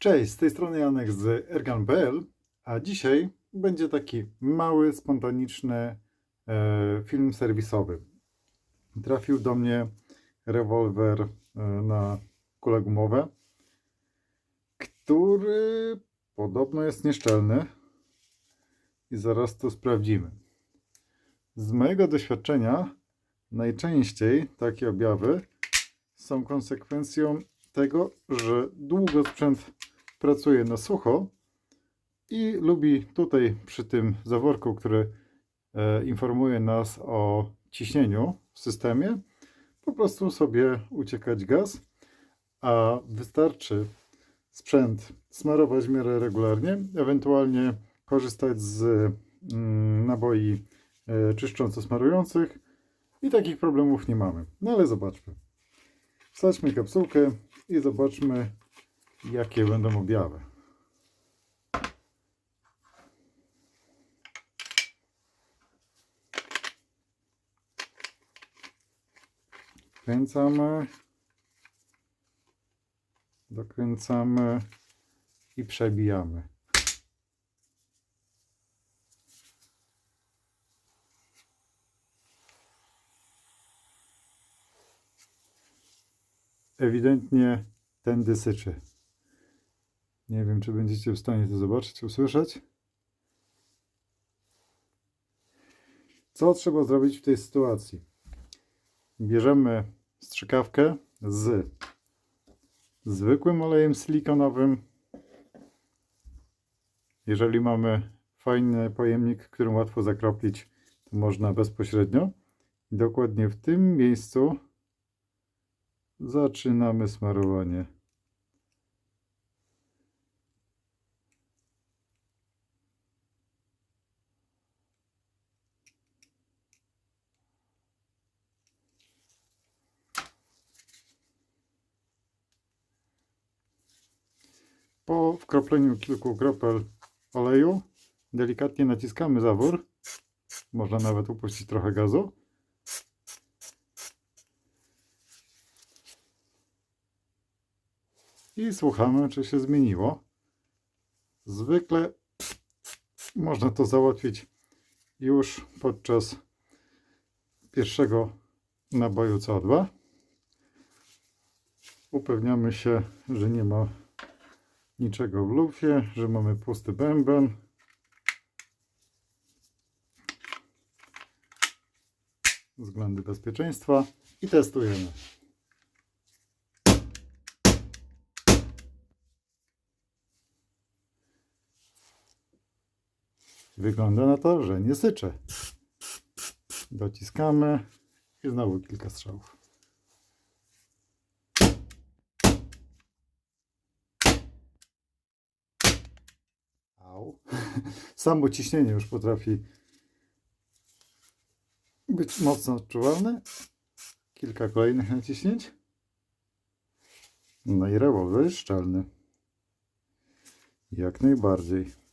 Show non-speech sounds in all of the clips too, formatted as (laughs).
Cześć, z tej strony Janek z Ergan.pl, a dzisiaj będzie taki mały, spontaniczny e, film serwisowy. Trafił do mnie rewolwer e, na kule gumowe, który podobno jest nieszczelny i zaraz to sprawdzimy. Z mojego doświadczenia najczęściej takie objawy są konsekwencją tego, że długo sprzęt pracuje na sucho i lubi tutaj przy tym zaworku, który e, informuje nas o ciśnieniu w systemie, po prostu sobie uciekać gaz, a wystarczy sprzęt smarować w miarę regularnie, ewentualnie korzystać z mm, naboi e, czyszcząco-smarujących i takich problemów nie mamy. No ale zobaczmy. Wsadźmy kapsułkę i zobaczmy, jakie będą objawy. Kręcamy, dokręcamy i przebijamy. Ewidentnie tędy syczy. Nie wiem, czy będziecie w stanie to zobaczyć, usłyszeć. Co trzeba zrobić w tej sytuacji? Bierzemy strzykawkę z zwykłym olejem silikonowym. Jeżeli mamy fajny pojemnik, którym łatwo zakroplić, to można bezpośrednio. Dokładnie w tym miejscu Zaczynamy smarowanie. Po wkropleniu kilku kropel oleju delikatnie naciskamy zawór. Można nawet upuścić trochę gazu. I słuchamy, czy się zmieniło. Zwykle można to załatwić już podczas pierwszego naboju CO2. Upewniamy się, że nie ma niczego w lufie, że mamy pusty bęben. Względy bezpieczeństwa i testujemy. Wygląda na to, że nie sycze. Dociskamy i znowu kilka strzałów. Au. (laughs) Samo ciśnienie już potrafi być mocno odczuwalne. Kilka kolejnych naciśnięć. No i rewolwer szczelny. Jak najbardziej.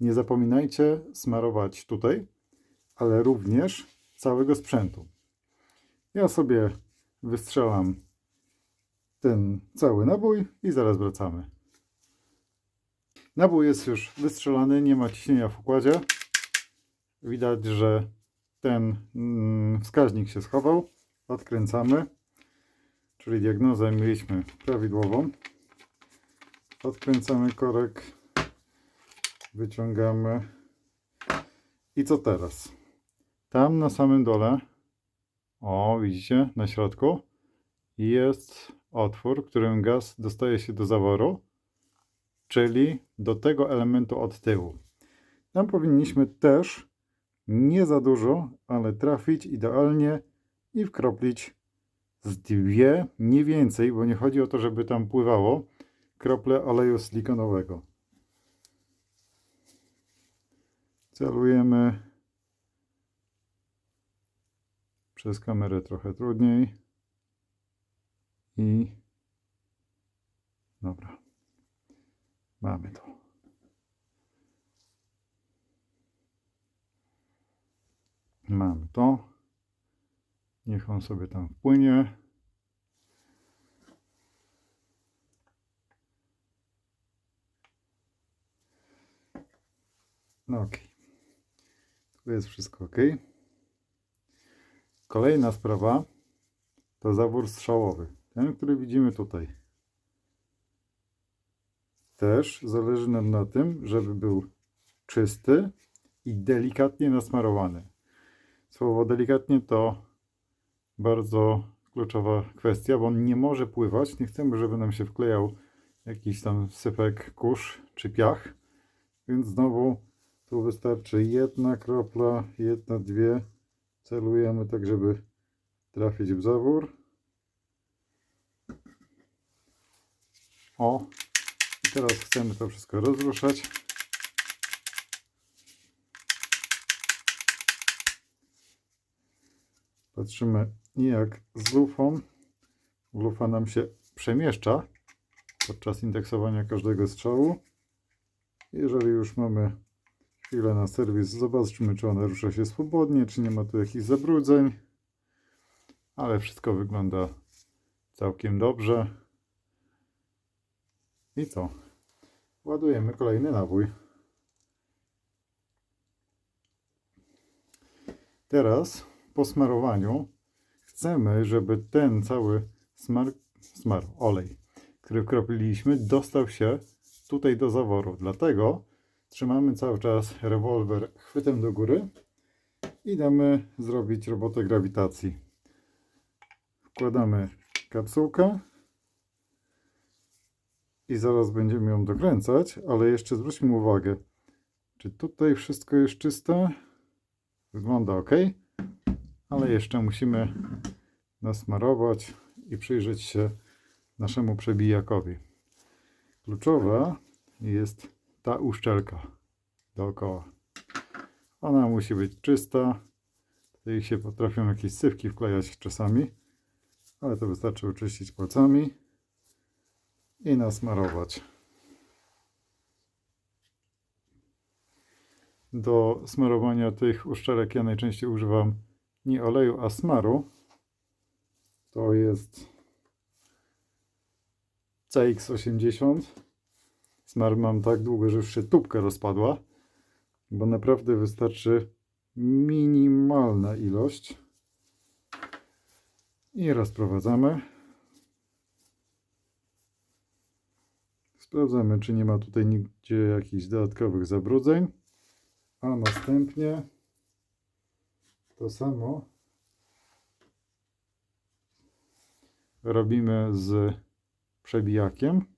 Nie zapominajcie smarować tutaj, ale również całego sprzętu. Ja sobie wystrzelam ten cały nabój i zaraz wracamy. Nabój jest już wystrzelany, nie ma ciśnienia w układzie. Widać, że ten mm, wskaźnik się schował. Odkręcamy, czyli diagnozę mieliśmy prawidłową. Odkręcamy korek wyciągamy. I co teraz? Tam na samym dole, o widzicie, na środku jest otwór, którym gaz dostaje się do zaworu, czyli do tego elementu od tyłu. Tam powinniśmy też nie za dużo, ale trafić idealnie i wkroplić z dwie, nie więcej, bo nie chodzi o to, żeby tam pływało krople oleju silikonowego. Celujemy przez kamerę trochę trudniej. I dobra, mamy to. Mamy to. Niech on sobie tam wpłynie. No. Okay. Tu jest wszystko ok. Kolejna sprawa to zawór strzałowy. Ten, który widzimy tutaj. Też zależy nam na tym, żeby był czysty i delikatnie nasmarowany. Słowo delikatnie to bardzo kluczowa kwestia, bo on nie może pływać. Nie chcemy, żeby nam się wklejał jakiś tam sypek kurz czy piach. Więc znowu tu wystarczy jedna kropla, jedna, dwie. Celujemy tak, żeby trafić w zawór. O, i teraz chcemy to wszystko rozruszać. Patrzymy jak z lufą. Lufa nam się przemieszcza podczas indeksowania każdego strzału. Jeżeli już mamy chwilę na serwis, zobaczmy, czy ona rusza się swobodnie, czy nie ma tu jakichś zabrudzeń. Ale wszystko wygląda całkiem dobrze. I co? Ładujemy kolejny nabój. Teraz po smarowaniu chcemy, żeby ten cały smar, smar olej, który wkropiliśmy, dostał się tutaj do zaworu. Dlatego trzymamy cały czas rewolwer chwytem do góry i damy zrobić robotę grawitacji. Wkładamy kapsułkę i zaraz będziemy ją dokręcać, ale jeszcze zwróćmy uwagę, czy tutaj wszystko jest czyste. Wygląda ok, ale jeszcze musimy nasmarować i przyjrzeć się naszemu przebijakowi. Kluczowa jest ta uszczelka dookoła. Ona musi być czysta. Tutaj się potrafią jakieś sywki wklejać czasami, ale to wystarczy oczyścić palcami i nasmarować. Do smarowania tych uszczelek ja najczęściej używam nie oleju, a smaru. To jest CX80. Smar mam tak długo, że już się tubka rozpadła, bo naprawdę wystarczy minimalna ilość. I rozprowadzamy. Sprawdzamy, czy nie ma tutaj nigdzie jakichś dodatkowych zabrudzeń. A następnie to samo robimy z przebijakiem.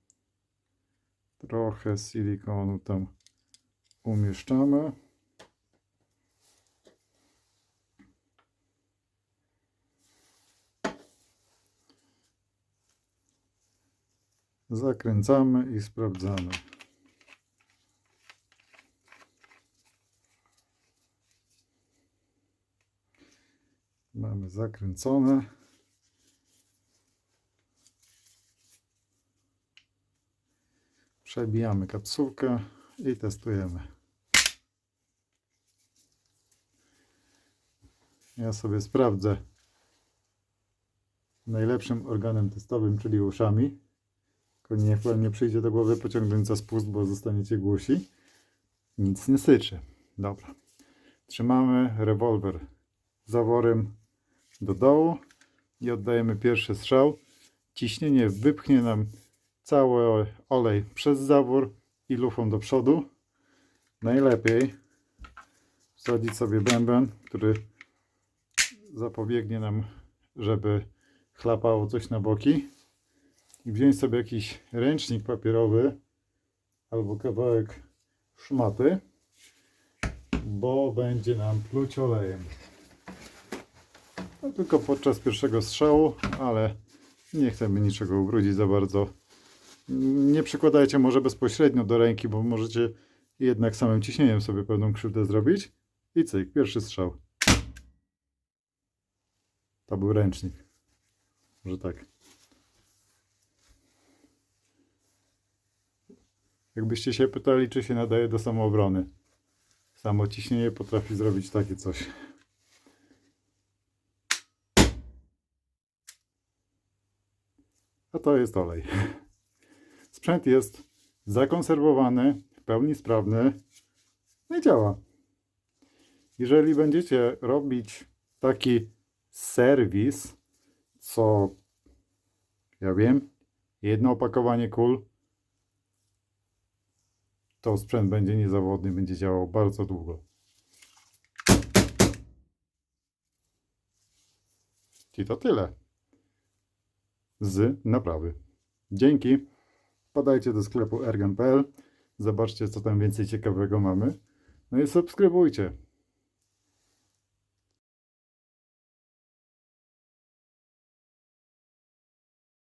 Trochę silikonu tam umieszczamy. Zakręcamy i sprawdzamy. Mamy zakręcone. Przebijamy kapsułkę i testujemy. Ja sobie sprawdzę najlepszym organem testowym, czyli uszami. Tylko niech wam nie przyjdzie do głowy pociągnąć za spust, bo zostaniecie głusi. Nic nie syczy. Dobra. Trzymamy rewolwer zaworem do dołu i oddajemy pierwszy strzał. Ciśnienie wypchnie nam cały olej przez zawór i lufą do przodu. Najlepiej wsadzić sobie bęben, który zapobiegnie nam, żeby chlapało coś na boki. I wziąć sobie jakiś ręcznik papierowy albo kawałek szmaty, bo będzie nam pluć olejem. No, tylko podczas pierwszego strzału, ale nie chcemy niczego ubrudzić za bardzo. Nie przykładajcie może bezpośrednio do ręki, bo możecie jednak samym ciśnieniem sobie pewną krzywdę zrobić. I cyk, pierwszy strzał. To był ręcznik. Może tak. Jakbyście się pytali, czy się nadaje do samoobrony. Samo ciśnienie potrafi zrobić takie coś. A to jest olej. Sprzęt jest zakonserwowany, w pełni sprawny. No i działa. Jeżeli będziecie robić taki serwis, co ja wiem, jedno opakowanie kul, to sprzęt będzie niezawodny, będzie działał bardzo długo. I to tyle z naprawy. Dzięki. Podajcie do sklepu ergan.pl. Zobaczcie, co tam więcej ciekawego mamy. No i subskrybujcie.